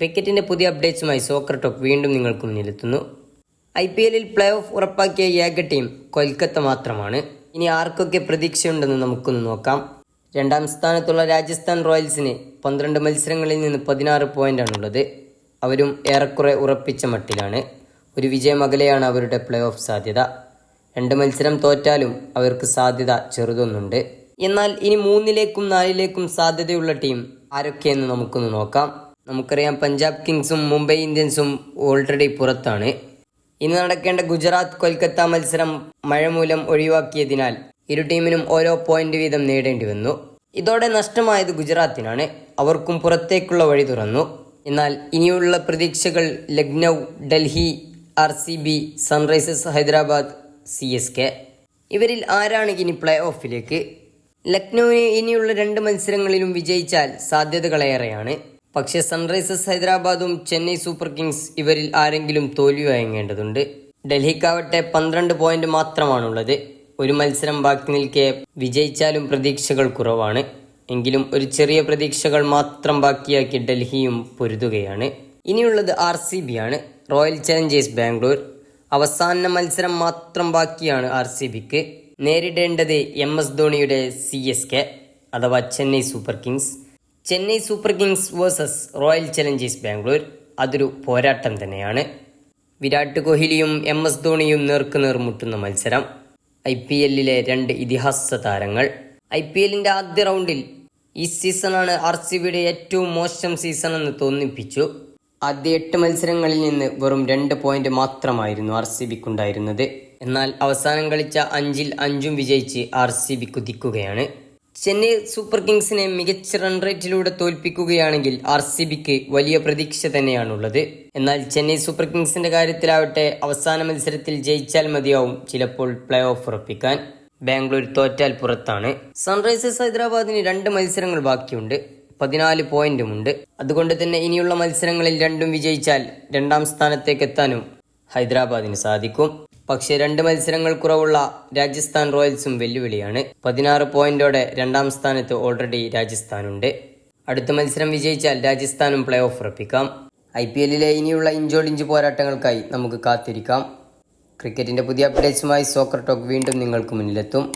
ക്രിക്കറ്റിന്റെ പുതിയ അപ്ഡേറ്റ്സുമായി soccer talk വീണ്ടും നിങ്ങൾക്ക് മുന്നിലെത്തുന്നു. ഐ പി എല്ലിൽ പ്ലേ ഓഫ് ഉറപ്പാക്കിയ ഏക ടീം കൊൽക്കത്ത മാത്രമാണ്. ഇനി ആർക്കൊക്കെ പ്രതീക്ഷയുണ്ടെന്ന് നമുക്കൊന്ന് നോക്കാം. രണ്ടാം സ്ഥാനത്തുള്ള രാജസ്ഥാൻ റോയൽസിന് പന്ത്രണ്ട് മത്സരങ്ങളിൽ നിന്ന് പതിനാറ് പോയിന്റാണുള്ളത്. അവരും ഏറെക്കുറെ ഉറപ്പിച്ച മട്ടിലാണ്. ഒരു വിജയമകലെയാണ് അവരുടെ പ്ലേ ഓഫ് സാധ്യത. രണ്ട് മത്സരം തോറ്റാലും അവർക്ക് സാധ്യത ചെറുതൊന്നുണ്ട്. എന്നാൽ ഇനി മൂന്നിലേക്കും നാലിലേക്കും സാധ്യതയുള്ള ടീം ആരൊക്കെയെന്ന് നമുക്കൊന്ന് നോക്കാം. നമുക്കറിയാം പഞ്ചാബ് കിങ്സും മുംബൈ ഇന്ത്യൻസും ഓൾറെഡി പുറത്താണ്. ഇന്ന് നടക്കേണ്ട ഗുജറാത്ത് കൊൽക്കത്ത മത്സരം മഴ മൂലം ഒഴിവാക്കിയതിനാൽ ഇരു ടീമിനും ഓരോ പോയിന്റ് വീതം നേടേണ്ടി വന്നു. ഇതോടെ നഷ്ടമായത് ഗുജറാത്തിനാണ്. അവർക്കും പുറത്തേക്കുള്ള വഴി തുറന്നു. എന്നാൽ ഇനിയുള്ള പ്രതീക്ഷകൾ Lucknow Delhi R C B Sunrisers Hyderabad C S K. ഇവരിൽ ആരാണ് ഇനി പ്ലേ ഓഫിലേക്ക് ലക്നൌവിന് ഇനിയുള്ള രണ്ട് മത്സരങ്ങളിലും വിജയിച്ചാൽ സാധ്യതകളേറെയാണ്. പക്ഷേ സൺറൈസേഴ്സ് ഹൈദരാബാദും ചെന്നൈ സൂപ്പർ കിങ്സ് ഇവരിൽ ആരെങ്കിലും തോൽവി വഴങ്ങേണ്ടതുണ്ട്. ഡൽഹിക്കാവട്ടെ പന്ത്രണ്ട് പോയിന്റ് മാത്രമാണുള്ളത്. ഒരു മത്സരം ബാക്കി നിൽക്കെ വിജയിച്ചാലും പ്രതീക്ഷകൾ കുറവാണ്. എങ്കിലും ഒരു ചെറിയ പ്രതീക്ഷകൾ മാത്രം ബാക്കിയാക്കി ഡൽഹിയും പൊരുതുകയാണ്. ഇനിയുള്ളത് ആർ സി ബി ആണ് റോയൽ ചലഞ്ചേഴ്സ് ബാംഗ്ലൂർ. അവസാന മത്സരം മാത്രം ബാക്കിയാണ് ആർ സി ബിക്ക് നേരിടേണ്ടത് എം എസ് ധോണിയുടെ സി എസ് കെ അഥവാ Chennai super kings. Chennai super kings versus royal challengers Bangalore അതൊരു പോരാട്ടം തന്നെയാണ്. വിരാട് കോഹ്ലിയും എം എസ് ധോണിയും നേർക്കുനേർ മുട്ടുന്ന മത്സരം. ഐ പി എല്ലിലെ രണ്ട് ഇതിഹാസ താരങ്ങൾ. ഐ പി എല്ലിന്റെ ആദ്യ റൗണ്ടിൽ ഈ സീസണാണ് ആർ സി ബിയുടെ ഏറ്റവും മോശം സീസൺ എന്ന് തോന്നിപ്പിച്ചു. ആദ്യ എട്ട് മത്സരങ്ങളിൽ നിന്ന് വെറും രണ്ട് പോയിന്റ് മാത്രമായിരുന്നു ആർ സി ബിക്കുണ്ടായിരുന്നത്. എന്നാൽ അവസാനം കളിച്ച അഞ്ചിൽ അഞ്ചും വിജയിച്ച് ആർ സി ബി കുതിക്കുകയാണ്. ചെന്നൈ സൂപ്പർ കിങ്സിനെ മികച്ച റൺ റേറ്റിലൂടെ തോൽപ്പിക്കുകയാണെങ്കിൽ ആർ സി ബിക്ക് വലിയ പ്രതീക്ഷ തന്നെയാണുള്ളത്. എന്നാൽ ചെന്നൈ സൂപ്പർ കിങ്സിന്റെ കാര്യത്തിലാവട്ടെ അവസാന മത്സരത്തിൽ ജയിച്ചാൽ മതിയാവും ചിലപ്പോൾ പ്ലേ ഓഫ് ഉറപ്പിക്കാൻ. ബാംഗ്ലൂർ തോറ്റാൽ പുറത്താണ്. സൺറൈസേഴ്സ് ഹൈദരാബാദിന് രണ്ട് മത്സരങ്ങൾ ബാക്കിയുണ്ട്. പതിനാല് പോയിന്റുമുണ്ട്. അതുകൊണ്ട് തന്നെ ഇനിയുള്ള മത്സരങ്ങളിൽ രണ്ടും വിജയിച്ചാൽ രണ്ടാം സ്ഥാനത്തേക്ക് എത്താനും ഹൈദരാബാദിന് സാധിക്കും. പക്ഷേ രണ്ട് മത്സരങ്ങൾ കുറവുള്ള രാജസ്ഥാൻ റോയൽസും വെല്ലുവിളിയാണ്. പതിനാറ് പോയിന്റോടെ രണ്ടാം സ്ഥാനത്ത് ഓൾറെഡി രാജസ്ഥാനുണ്ട്. അടുത്ത മത്സരം വിജയിച്ചാൽ രാജസ്ഥാനും പ്ലേ ഓഫ് ഉറപ്പിക്കാം. ഐ പി എല്ലിലെ ഇനിയുള്ള ഇഞ്ചോടിഞ്ച് പോരാട്ടങ്ങൾക്കായി നമുക്ക് കാത്തിരിക്കാം. ക്രിക്കറ്റിന്റെ പുതിയ അപ്ഡേറ്റ്സുമായി സോക്കർ ടോക്ക് വീണ്ടും നിങ്ങൾക്ക് മുന്നിലെത്തും.